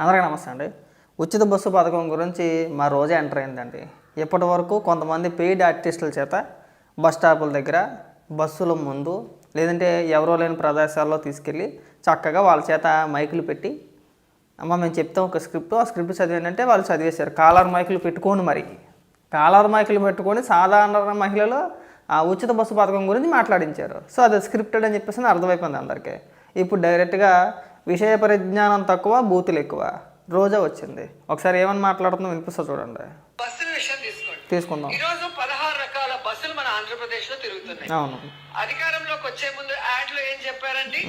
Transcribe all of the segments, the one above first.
అందరికీ నమస్తే అండి. ఉచిత బస్సు పథకం గురించి మా రోజే ఎంటర్ అయిందండి. ఇప్పటి వరకు కొంతమంది పెయిడ్ ఆర్టిస్టుల చేత బస్ స్టాపుల దగ్గర బస్సుల ముందు లేదంటే ఎవరో లేని ప్రదేశాల్లో తీసుకెళ్ళి చక్కగా వాళ్ళ చేత మైకులు పెట్టి అమ్మ మేము చెప్తాం ఒక స్క్రిప్ట్. ఆ స్క్రిప్ట్ చదివానంటే వాళ్ళు చదివేశారు. కాలర్ మైకులు పెట్టుకోండి మరి. కాలర్ మైకులు పెట్టుకొని సాధారణ మహిళలు ఆ ఉచిత బస్సు పథకం గురించి మాట్లాడించారు. సో అది స్క్రిప్టెడ్ అని చెప్పేసి అర్థమైపోయింది అందరికీ. ఇప్పుడు డైరెక్ట్గా విషయ పరిజ్ఞానం తక్కువ బూతులు ఎక్కువ. రోజా వచ్చింది. ఒకసారి ఏమని మాట్లాడుతుందో వినిపిస్తా చూడండి. బస్సుల విషయం తీసుకోండి. తీసుకుందాం. పదహారు రకాల బస్సులు మన ఆంధ్రప్రదేశ్లో తిరుగుతున్నాయి. అవును. అధికారంలోకి వచ్చే ముందు యాడ్లో ఏం చెప్పారండి?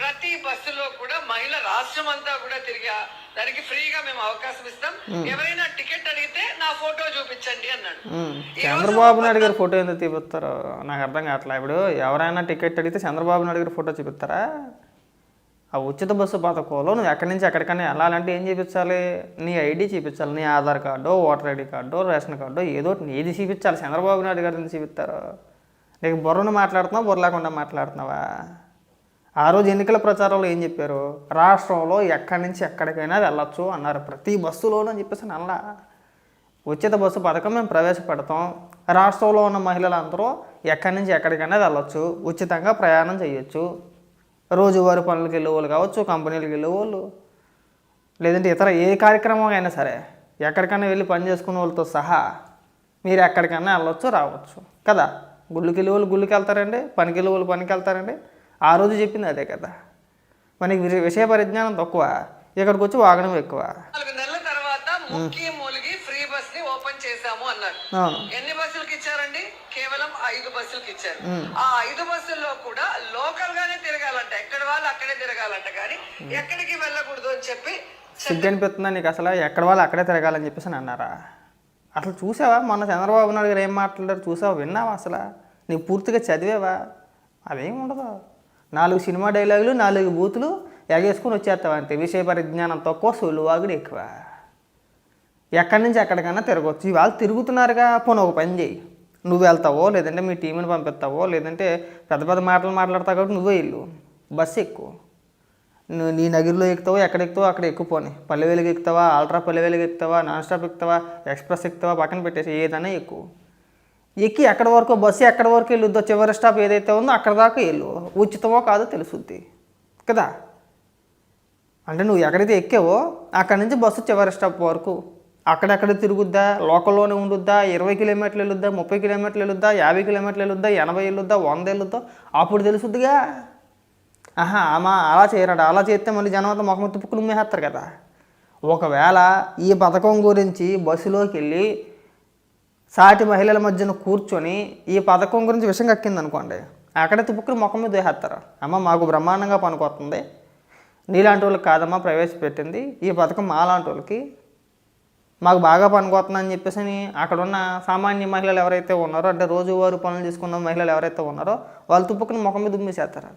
ప్రతి బస్సులో కూడా మహిళ రాష్ట్రం అంతా కూడా తిరిగా దానికి ఫ్రీగా మేము అవకాశం ఇస్తాం. ఎవరైనా టికెట్ అడిగితే నా ఫోటో చూపించండి అన్నాడు. చంద్రబాబు నాయుడు గారి ఫోటో ఎందుకు చూపిస్తారు నాకు అర్థం కావట్లేదు ఇప్పుడు ఎవరైనా టికెట్ అడిగితే చంద్రబాబు నాయుడు గారి ఫోటో చూపిస్తారా? ఆ ఉచిత బస్సు పథకంలో నువ్వు ఎక్కడి నుంచి ఎక్కడికైనా వెళ్ళాలంటే ఏం చూపించాలి? నీ ఐడి చూపించాలి నీ Aadhaar card voter ID card ration card ఏదో ఒకటి నీది చూపించాలి. చంద్రబాబు నాయుడు గారిని చూపిస్తారు? నీకు బుర్రను మాట్లాడుతున్నావా బుర్ర లేకుండా మాట్లాడుతున్నావా? ఆ రోజు ఎన్నికల ప్రచారంలో ఏం చెప్పారు? రాష్ట్రంలో ఎక్కడి నుంచి ఎక్కడికైనా వెళ్ళొచ్చు అన్నారు. ప్రతి బస్సులోనూ అని చెప్పేసి నల్లా ఉచిత బస్సు పథకం మేము ప్రవేశపెడతాం. రాష్ట్రంలో ఉన్న మహిళలందరూ ఎక్కడి నుంచి ఎక్కడికైనా వెళ్ళొచ్చు. ఉచితంగా ప్రయాణం చేయొచ్చు. రోజువారీ పనులకు వెళ్ళే వాళ్ళు కావచ్చు కంపెనీలకు వెళ్ళే వాళ్ళు లేదంటే ఇతర ఏ కార్యక్రమం అయినా సరే ఎక్కడికైనా వెళ్ళి పని చేసుకునే వాళ్ళతో సహా మీరు ఎక్కడికైనా వెళ్ళొచ్చు రావచ్చు. కదా? గుళ్ళకి వెళ్ళే వాళ్ళు గుళ్ళకి వెళ్తారండి పనికి వెళ్ళే వాళ్ళు పనికి వెళ్తారండి. ఆ రోజు చెప్పింది అదే కదా. మనకి విష- విషయ పరిజ్ఞానం తక్కువ ఇక్కడికి వచ్చి వాగడం ఎక్కువ. ఓపెన్ చేశాము అన్నారు. ఎన్ని బస్సులకి ఇచ్చారండి? కేవలం ఐదు బస్సులకి ఇచ్చారు. ఆ ఐదు బస్సుల్లో కూడా లోకల్ గానే తిరగాలంట. ఎక్కడ వాళ్ళు అక్కడే తిరగాలంట. కానీ ఎక్కడికి వెళ్ళకూడదు అని చెప్పి సిగ్గు అనిపిస్తుందా నీకు అసలు? ఎక్కడ వాళ్ళు అక్కడే తిరగాలని చెప్పేసి అని అన్నారా? అసలు చూసావా? మొన్న చంద్రబాబు నాయుడు గారు ఏం మాట్లాడారు చూసావా? విన్నావా అసలు? నీకు పూర్తిగా చదివేవా? అదేం ఉండదు. నాలుగు సినిమా డైలాగులు నాలుగు బూతులు ఎగేసుకొని వచ్చేస్తావు? అంతే విషయ పరిజ్ఞానం తక్కువ సొలువాగుడు ఎక్కువ. ఎక్కడి నుంచి ఎక్కడికైనా తిరగవచ్చు ఇవాళ తిరుగుతున్నారుగా పోనీ ఒక పని చేయి నువ్వు వెళ్తావో లేదంటే మీ టీంని పంపిస్తావో లేదంటే పెద్ద పెద్ద మాటలు మాట్లాడతావు కాబట్టి నువ్వే ఇల్లు బస్సు ఎక్కువ. నువ్వు నీ నగిరిలో ఎక్కుతావో ఎక్కడ ఎక్కుతావో అక్కడ ఎక్కుపోని పల్లె ఎక్కుతావా అల్ట్రా పల్లె ఎక్కుతావా నాన్ స్టాప్ ఎక్కుతావా ఎక్స్ప్రెస్ ఎక్కుతావా పక్కన పెట్టేసి ఏదైనా ఎక్కువ. ఎక్కి ఎక్కడ వరకు బస్సు ఎక్కడ వరకు వెళ్ళొద్దో చివరి స్టాప్ ఏదైతే ఉందో అక్కడ దాకా వెళ్ళు. ఉచితమో కాదో తెలుసుద్ది. కదా? అంటే నువ్వు ఎక్కడైతే ఎక్కావో అక్కడి నుంచి బస్సు చివరి స్టాప్ వరకు అక్కడక్కడ తిరుగుద్దా? లోకల్లోనే ఉండుద్దా? ఇరవై కిలోమీటర్లు వెళ్ళొద్దా? ముప్పై కిలోమీటర్లు వెళ్ళొద్దా? యాభై కిలోమీటర్లు వెళ్ళొద్దా? ఎనభై వెళ్ళొద్దా? వంద వెళ్ళొద్దా? అప్పుడు తెలుసుద్దిగా. ఆహా అమ్మా అలా చేయరాడు అలా చేస్తే మళ్ళీ జనం అంతా ముఖం తుప్పుకుని ఉమ్మేస్తారు కదా. ఒకవేళ ఈ పథకం గురించి బస్సులోకి వెళ్ళి సాటి మహిళల మధ్యన కూర్చొని ఈ పథకం గురించి విషయం కక్కింది అనుకోండి అక్కడే తుప్పుకుని ముఖం మీద వేసేస్తారు. అమ్మ మాకు బ్రహ్మాండంగా పనికొస్తుంది. నీలాంటి వాళ్ళకి కాదమ్మా ప్రవేశపెట్టింది. ఈ పథకం మాలాంటి వాళ్ళకి మాకు బాగా పనికొస్తుందని చెప్పేసి అని అక్కడ ఉన్న సామాన్య మహిళలు ఎవరైతే ఉన్నారో అంటే రోజువారు పనులు చేసుకున్న మహిళలు ఎవరైతే ఉన్నారో వాళ్ళు తుప్పుకుని ముఖం మీద ఉమ్మేసేస్తారు.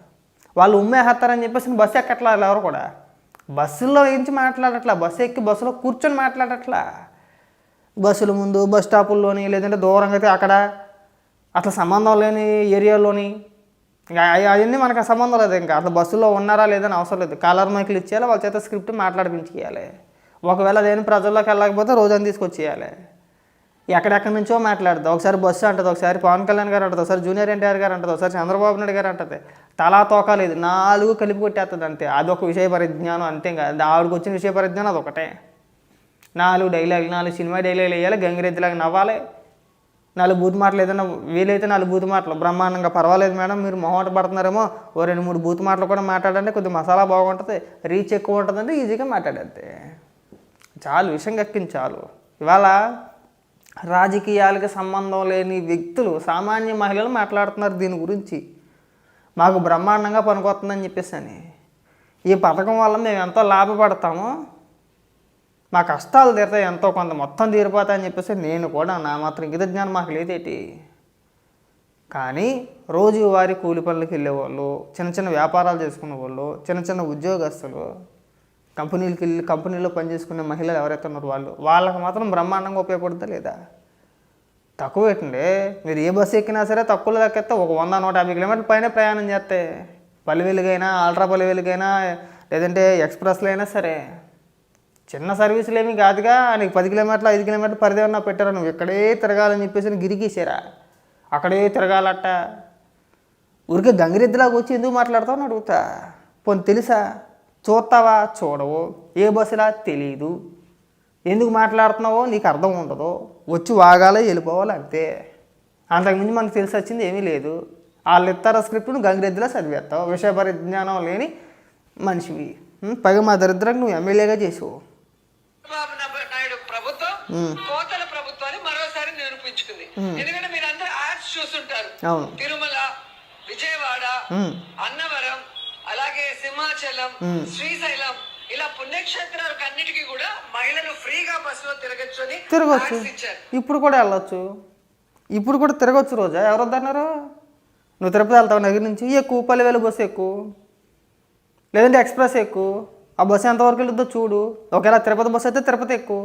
వాళ్ళు ఉమ్మేసేస్తారని చెప్పేసి బస్సు ఎక్కట్లా ఎవరు కూడా. బస్సుల్లో ఏంచి మాట్లాడట్లా? బస్సు ఎక్కి బస్సులో కూర్చొని మాట్లాడట్లా? బస్సుల ముందు బస్ స్టాపుల్లోని లేదంటే దూరంగా అయితే అక్కడ అట్లా సంబంధం లేని ఏరియాలోని ఇంకా అవన్నీ మనకు సంబంధం లేదు ఇంకా. అట్లా బస్సులో ఉన్నారా లేదని అవసరం లేదు. కాలర్ మైకులు ఇచ్చేయాలి వాళ్ళ చేత స్క్రిప్ట్ మాట్లాడిపించేయాలి. ఒకవేళ అదేం ప్రజల్లోకి వెళ్ళకపోతే రోజని తీసుకొచ్చేయాలి. ఎక్కడెక్కడి నుంచో మాట్లాడదు ఒకసారి బస్సు అంటది ఒకసారి పవన్ కళ్యాణ్ గారు అంటది ఒకసారి జూనియర్ ఎన్టీఆర్ గారు అంటది ఒకసారి చంద్రబాబు నాయుడు గారు అంటది. తలా తోక లేదు నాలుగు కలిపి కొట్టేస్తుంది అంతే. అదొక విషయ పరిజ్ఞానం అంతే ఇంకా. ఆవిడకి వచ్చిన విషయ పరిజ్ఞానం అదొకటే. నాలుగు డైలాగులు నాలుగు సినిమా డైలాగులు వేయాలి గంగిరెద్దులాగా నవ్వాలి. నాలుగు బూత్ మాటలు ఏదైనా వీలైతే నాలుగు బూత్ మాటలు. బ్రహ్మాండంగా పర్వాలేదు మేడం మీరు మొహమాట పడుతున్నారేమో ఓ రెండు మూడు బూత్ మాటలు కూడా మాట్లాడండి కొద్దిగా మసాలా బాగుంటుంది రీచ్ ఎక్కువ ఉంటుందంటే ఈజీగా మాట్లాడంతే చాలు విషయం కక్కింది చాలు. ఇవాళ రాజకీయాలకి సంబంధం లేని వ్యక్తులు సామాన్య మహిళలు మాట్లాడుతున్నారు దీని గురించి. మాకు బ్రహ్మాండంగా పనికొస్తుందని చెప్పేసి అని ఈ పథకం వల్ల మేము ఎంతో లాభపడతామో. మా కష్టాలు తీరుతాయి ఎంతో కొంత మొత్తం తీరిపోతాయని చెప్పేసి నేను కూడా నా మాత్రం ఇంగిత జ్ఞానం మాకు లేదేటి కానీ రోజువారీ కూలి పనులకు వెళ్ళేవాళ్ళు చిన్న చిన్న వ్యాపారాలు చేసుకునే వాళ్ళు చిన్న చిన్న ఉద్యోగస్తులు కంపెనీలకు వెళ్ళి కంపెనీలో పనిచేసుకునే మహిళలు ఎవరైతే ఉన్నారో వాళ్ళు వాళ్ళకి మాత్రం బ్రహ్మాండంగా ఉపయోగపడుతుందా లేదా? తక్కువ ఏంటండి మీరు ఏ బస్సు ఎక్కినా సరే తక్కువలో దక్కేస్తే ఒక వంద నూట యాభై కిలోమీటర్ల పైన ప్రయాణం చేస్తే పల్లె అల్ట్రా ఆల్ట్రా లేదంటే ఎక్స్ప్రెస్లో అయినా సరే చిన్న సర్వీసులు ఏమీ కాదుగా నీకు పది కిలోమీటర్లు ఐదు కిలోమీటర్లు పరిధి ఉన్నా పెట్టారా? నువ్వు ఇక్కడే తిరగాలని చెప్పేసి గిరిగేసారా అక్కడే తిరగాలట. ఊరికే గంగిరెద్దులాగా వచ్చి ఎందుకు మాట్లాడతావు అని అడుగుతా? పోనీ తెలుసా? చూస్తావా చూడవు? ఏ బస్సులా తెలీదు. ఎందుకు మాట్లాడుతున్నావో నీకు అర్థం ఉండదు. వచ్చి వాగాలి వెళ్ళిపోవాలి అంతే. అంతకుమించి మనకు తెలిసి వచ్చింది ఏమీ లేదు. వాళ్ళు ఇస్తార స్క్రిప్ట్ను గంగిరెద్దులా చదివేస్తావు. విషయ పరిజ్ఞానం లేని మనిషివి? పైగా మా దరిద్రం నువ్వు ఎమ్మెల్యేగా చేసావు. కోతల ప్రభుత్వాన్ని మరోసారి నిరూపించుకుంది. ఎందుకంటే మీరు అందరూ యాడ్స్ చూస్తుంటారు. అవును. తిరుమల విజయవాడ. అన్నవరం సింహాచలం శ్రీశైలం ఇలా పుణ్యక్షేత్రాలకు అన్నిటికీ కూడా మహిళలు ఫ్రీగా బస్సులో తిరగచ్చు. అని తిరగచ్చు ఇప్పుడు కూడా వెళ్ళొచ్చు. ఇప్పుడు కూడా తిరగచ్చు రోజా? ఎవరు వద్దన్నారు నువ్వు తిరుపతి వెళ్తావు నగర్ నుంచి? ఎక్కువ పల్లెవేలు బస్సు ఎక్కువ. లేదంటే ఎక్స్ప్రెస్ ఎక్కువ. ఆ బస్సు ఎంతవరకు వెళ్తుందో చూడు. ఒకవేళ తిరుపతి బస్సు అయితే తిరుపతి ఎక్కువ.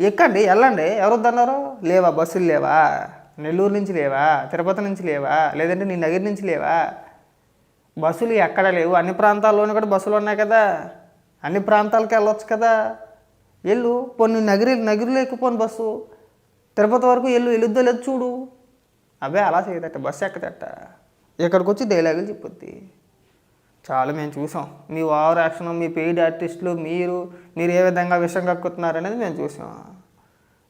ఎక్కండి వెళ్ళండి. ఎవరు వద్దన్నారు లేవా? బస్సులు లేవా? నెల్లూరు నుంచి లేవా? తిరుపతి నుంచి లేవా? లేదంటే నీ నగర్ నుంచి లేవా? బస్సులు ఎక్కడ లేవు. అన్ని ప్రాంతాల్లోనూ కూడా బస్సులు ఉన్నాయి కదా. అన్ని ప్రాంతాలకు వెళ్ళొచ్చు కదా. వెళ్ళు. పోనీ నగిరి నగిరిలో ఎక్కుపోను బస్సు. తిరుపతి వరకు వెళ్ళు. వెళ్ళొద్దో లేదు చూడు. అవే అలా చేయదట. బస్సు ఎక్కదట. ఇక్కడికి వచ్చి డైలాగులు చెప్పొద్ది. చాలా మేము చూసాం. మీ ఓవర్ యాక్షన్ మీ పెయిడ్ ఆర్టిస్టులు మీరు మీరు ఏ విధంగా విషయం కక్కుతున్నారు అనేది మేము చూసాం.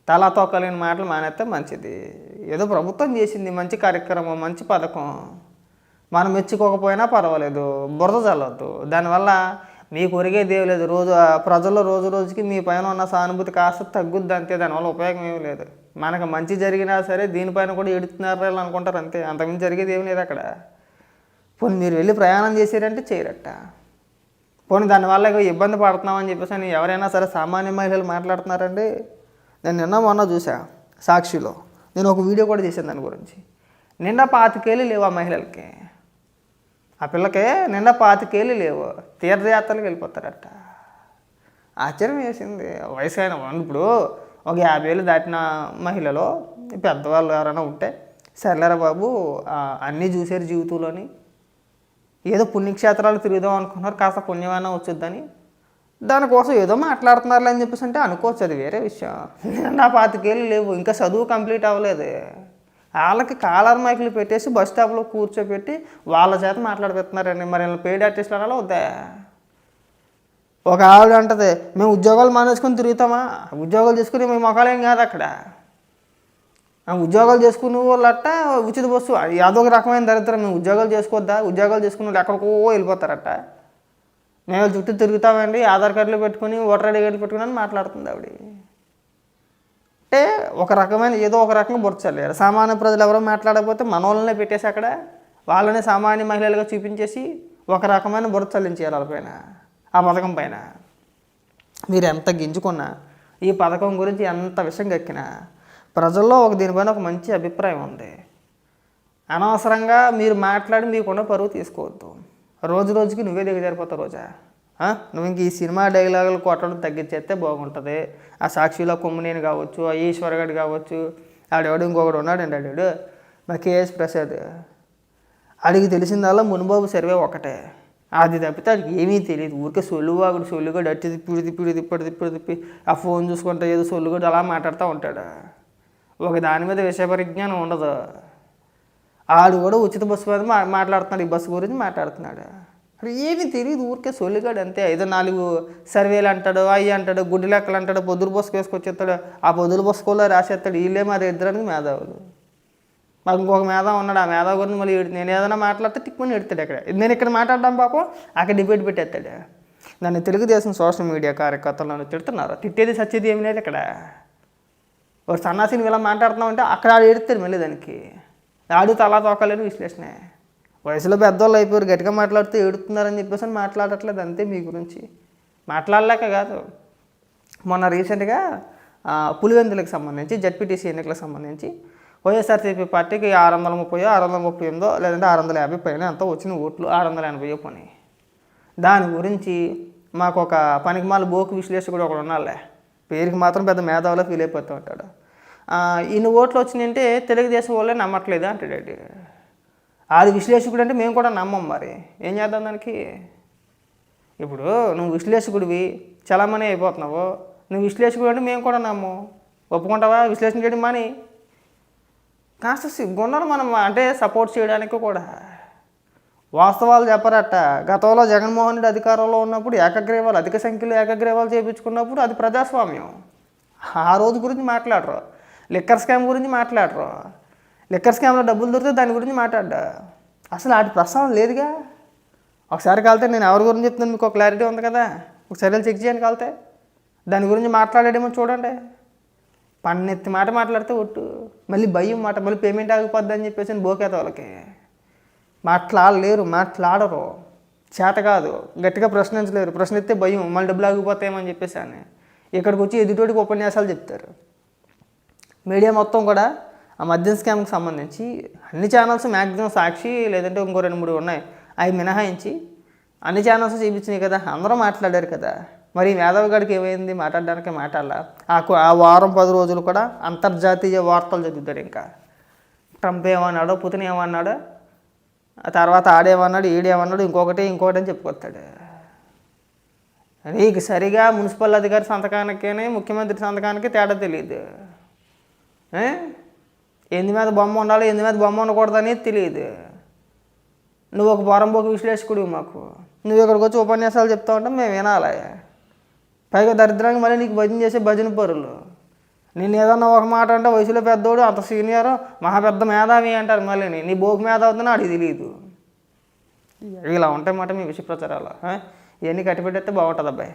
తలా తోకలేని మాటలు మానేస్తే మంచిది. ఏదో ప్రభుత్వం చేసింది. మంచి కార్యక్రమం మంచి పథకం. మనం మెచ్చుకోకపోయినా పర్వాలేదు బురద చల్లొద్దు దానివల్ల మీకు ఒరిగేది ఏం లేదు. రోజు ఆ ప్రజల్లో రోజు రోజుకి మీ పైన ఉన్న సానుభూతి కాస్త తగ్గుద్ది అంతే. దానివల్ల ఉపయోగం ఏమీ లేదు. మనకు మంచి జరిగినా సరే దీనిపైన కూడా ఎడుతున్నారు అనుకుంటారు అంతే. అంతకుమించి జరిగేది ఏమి లేదు అక్కడ. పోనీ మీరు వెళ్ళి ప్రయాణం చేసారంటే చేయరట. పోనీ దానివల్ల ఇబ్బంది పడుతున్నామని చెప్పేసి అని ఎవరైనా సరే సామాన్య మహిళలు మాట్లాడుతున్నారండి. నేను నిన్న మొన్న చూసా సాక్షిలో. నేను ఒక వీడియో కూడా చేశాను దాని గురించి. నిండా పాతికేళ్ళు లేవు ఆ మహిళలకి. ఆ పిల్లకి నిండా పాతికేళ్ళు లేవు. తీర్థయాత్రలకు వెళ్ళిపోతారట. ఆశ్చర్యం వేసింది. వయసు అయిన వాళ్ళు ఇప్పుడు ఒక యాభై ఏళ్ళు దాటిన మహిళలో పెద్దవాళ్ళు ఎవరైనా ఉంటే సర్లేరా బాబు అన్నీ చూసారు జీవితంలోని. ఏదో పుణ్యక్షేత్రాలు తిరుగుదాం అనుకున్నారు కాస్త పుణ్యమైనా వచ్చుద్దని. దానికోసం ఏదో మాట్లాడుతున్నారులే అని చెప్పేసి అంటే అనుకోవచ్చు అది వేరే విషయం. నా పాతికేళ్ళు లేవు ఇంకా చదువు కంప్లీట్ అవ్వలేదు. వాళ్ళకి కాలర్ మైకులు పెట్టేసి బస్ స్టాప్లో కూర్చోబెట్టి వాళ్ళ చేత మాట్లాడిపెడుతున్నారండి మరి వీళ్ళు పెయిడ్ ఆర్టిస్టులు అనాలో వద్దా? ఒక ఆవిడ అంటది మేము ఉద్యోగాలు మానేసుకొని తిరుగుతామా? ఉద్యోగాలు చేసుకుని మేము మొక్కలేం కాదు అక్కడ. ఉద్యోగాలు చేసుకునే వాళ్ళట ఉచిత బస్సు. అదొక రకమైన దరిద్రం. మేము ఉద్యోగాలు చేసుకోవద్దా? ఉద్యోగాలు చేసుకున్న వాళ్ళు ఎక్కడికో వెళ్ళిపోతారట. మేము చుట్టూ తిరుగుతామండి. ఆధార్ కార్డులు పెట్టుకుని ఓటర్ ఐడి కార్డులు పెట్టుకుని అని మాట్లాడుతుంది ఆవిడ. అంటే ఒక రకమైన ఏదో ఒక రకంగా బొరచాలి సామాన్య ప్రజలు ఎవరో మాట్లాడకపోతే మనోళ్ళనే పెట్టేసి అక్కడ వాళ్ళని సామాన్య మహిళలుగా చూపించేసి ఒక రకమైన బుర్ర చల్లించేయాలి వాళ్ళపైన ఆ పథకం పైన. మీరు ఎంత గింజుకున్నా ఈ పథకం గురించి ఎంత విషయం గక్కినా ప్రజల్లో ఒక దీనిపైన ఒక మంచి అభిప్రాయం ఉంది. అనవసరంగా మీరు మాట్లాడి మీకున్న పరువు తీసుకోవద్దు. రోజు రోజుకి నువ్వే దిగజారిపోతావు రోజా. నువ్వు ఇంక ఈ సినిమా డైలాగులు కొట్టడం తగ్గించేస్తే బాగుంటుంది. ఆ సాక్షిలో కొమ్మినేని కావచ్చు ఆ ఈశ్వరగడ్ కావచ్చు ఆడేవాడు ఇంకొకడు ఉన్నాడండి ఆడాడు మా కేఎస్ ప్రసాద్. అడిగి తెలిసిందల్లా మునుబాబు సర్వే ఒకటే అది తప్పితే అడిగి ఏమీ తెలియదు. ఊరికే సొల్లువాగుడు సొల్లుగాడు అట్టి తిప్పిడు తిప్పిడు తిప్పడు తిప్పిడు తిప్పి ఆ ఫోన్ చూసుకుంటే ఏదో సొల్లుగాడు అలా మాట్లాడుతూ ఉంటాడు. ఒక దాని మీద విషయ పరిజ్ఞానం ఉండదు. ఆడు కూడా ఉచిత బస్సు మీద మా మాట్లాడుతున్నాడు. ఈ బస్సు గురించి మాట్లాడుతున్నాడు. అక్కడ ఏమీ తెలియదు ఊరికే సొల్లిగాడు అంతే. ఐదో నాలుగు సర్వేలు అంటాడు అయ్యి అంటాడు గుడ్డి లెక్కలు అంటాడు పొద్దురు బొసుకు వేసుకొచ్చేస్తాడు ఆ పొద్దురు బొసుకోలో రాసేస్తాడు. వీళ్ళే మా ఇద్దరానికి మేధావులు. మాకు ఇంకొక మేధావు ఉన్నాడు. ఆ మేధావు గురించి మళ్ళీ నేను ఏదైనా మాట్లాడితే టిక్కుని ఎడతాడు అక్కడ. నేను ఇక్కడ మాట్లాడడం పాపం అక్కడ డిబేట్ పెట్టేస్తాడు. నన్ను తెలుగుదేశం సోషల్ మీడియా కార్యకర్తలు నన్ను తిడుతున్నారు. తిట్టేది సచ్చేది ఏమి లేదు ఇక్కడ. ఒక సన్నాసిని ఇలా మాట్లాడుతున్నావు అక్కడ ఆడు ఎడుతాడు మళ్ళీ దానికి. ఆడు తలా తోకలేని విశ్లేషణే. వయసులో పెద్దవాళ్ళు అయిపోయారు గట్టిగా మాట్లాడితే ఏడుతున్నారని చెప్పేసి అని మాట్లాడట్లేదు అంతే మీ గురించి. మాట్లాడలేక కాదు. మొన్న రీసెంట్గా పులివెందులకు సంబంధించి జడ్పీటీసీ ఎన్నికలకు సంబంధించి వైఎస్ఆర్సీపీ పార్టీకి ఆరు వందల ముప్పై ఆరు వందల ముప్పై ఎనిమిదో లేదంటే ఆరు వందల యాభై పైన అంతా వచ్చిన ఓట్లు ఆరు వందల ఎనభై పని. దాని గురించి మాకు ఒక పనికిమాల బోకు విశ్లేషకుడు ఒకడు ఉన్నాలే పేరుకి మాత్రం పెద్ద మేధావులో ఫీల్ అయిపోతూ ఉంటాడు. ఇన్ని ఓట్లు వచ్చినాయంటే తెలుగుదేశం వాళ్ళే నమ్మట్లేదు అంటాడు ఆది విశ్లేషకుడు అంటే మేము కూడా నమ్మం మరి. ఏం చేద్దాం దానికి? ఇప్పుడు నువ్వు విశ్లేషకుడివి చలామణి అయిపోతున్నావు. నువ్వు విశ్లేషకుడు అంటే మేము కూడా నమ్ము. ఒప్పుకుంటావా? విశ్లేషణ చేయడం మాని. కాస్త సిగ్గున్నారు మనం అంటే సపోర్ట్ చేయడానికి కూడా. వాస్తవాలు చెప్పరట. గతంలో జగన్మోహన్ రెడ్డి అధికారంలో ఉన్నప్పుడు ఏకగ్రీవాలు అధిక సంఖ్యలో ఏకగ్రీవాలు చేయించుకున్నప్పుడు అది ప్రజాస్వామ్యం. ఆ రోజు గురించి మాట్లాడరు. లిక్కర్ స్కామ్ గురించి మాట్లాడరు. లిక్కర్ స్కామ్లో డబ్బులు దొరికితే దాని గురించి మాట్లాడ్డా? అసలు వాటి ప్రస్తావన లేదుగా. ఒకసారి కాలితే నేను ఎవరి గురించి చెప్తున్నాను మీకు ఒక క్లారిటీ ఉంది కదా? ఒకసారి వెళ్ళి చెక్ చేయండి కాలితే. దాని గురించి మాట్లాడాడేమో చూడండి. పన్నెత్తి మాట మాట్లాడితే ఒట్టు. మళ్ళీ భయం మాట మళ్ళీ పేమెంట్ ఆగిపోద్ది అని చెప్పేసి బోకేత వాళ్ళకి. మాట్లాడలేరు మాట్లాడరు. చేత కాదు. గట్టిగా ప్రశ్నించలేరు. ప్రశ్నిస్తే భయం మళ్ళీ డబ్బులు ఆగిపోతాయేమని చెప్పేసి అని. ఇక్కడికి వచ్చి ఎదుటోడికి ఉపన్యాసాలు చెప్తారు. మీడియా మొత్తం కూడా ఆ మద్యం స్కామ్కి సంబంధించి అన్ని ఛానల్స్ మ్యాక్సిమం సాక్షి లేదంటే ఇంకో రెండు మూడు ఉన్నాయి. అవి మినహాయించి అన్ని ఛానల్స్ చూపించినాయి కదా అందరూ మాట్లాడారు కదా. మరి ఈ మేధావి గడికి ఏమైంది? మాట్లాడడానికి మాట్లాడాల? ఆ వారం పది రోజులు కూడా అంతర్జాతీయ వార్తలు చదువుతాడు ఇంకా. ట్రంప్ ఏమన్నాడో పుతిన్ ఏమన్నాడో ఆ తర్వాత ఆడేమన్నాడు ఈడేమన్నాడు ఇంకొకటి ఇంకొకటి అని చెప్పుకొస్తాడు. నీకు సరిగా మున్సిపల్ అధికారి సంతకానికి ముఖ్యమంత్రి సంతకానికి తేడా తెలియదు ఏ? ఎందు మీద బొమ్మ ఉండాలి? ఎందు మీద బొమ్మ ఉండకూడదు అనేది తెలియదు. నువ్వు ఒక పొరంబోకు విశ్లేషకుడు మాకు. నువ్వు ఇక్కడికి వచ్చి ఉపన్యాసాలు చెప్తా ఉంటే మేము వినాలి. పైగా దరిద్రంగా మళ్ళీ నీకు భజన చేసే భజన పరులు. నేను ఏదన్నా ఒక మాట అంటే వయసులో పెద్దోడు అంత సీనియర్ మహా పెద్ద మేధావి అంటారు మళ్ళీ నీ బోకు మేధావుతున్నా అడిగి తెలియదు ఇలా ఉంటాయి మాట మీ విషయ ప్రచారాలు ఇవన్నీ కట్టిపెట్టేస్తే బాగుంటుంది అబ్బాయి.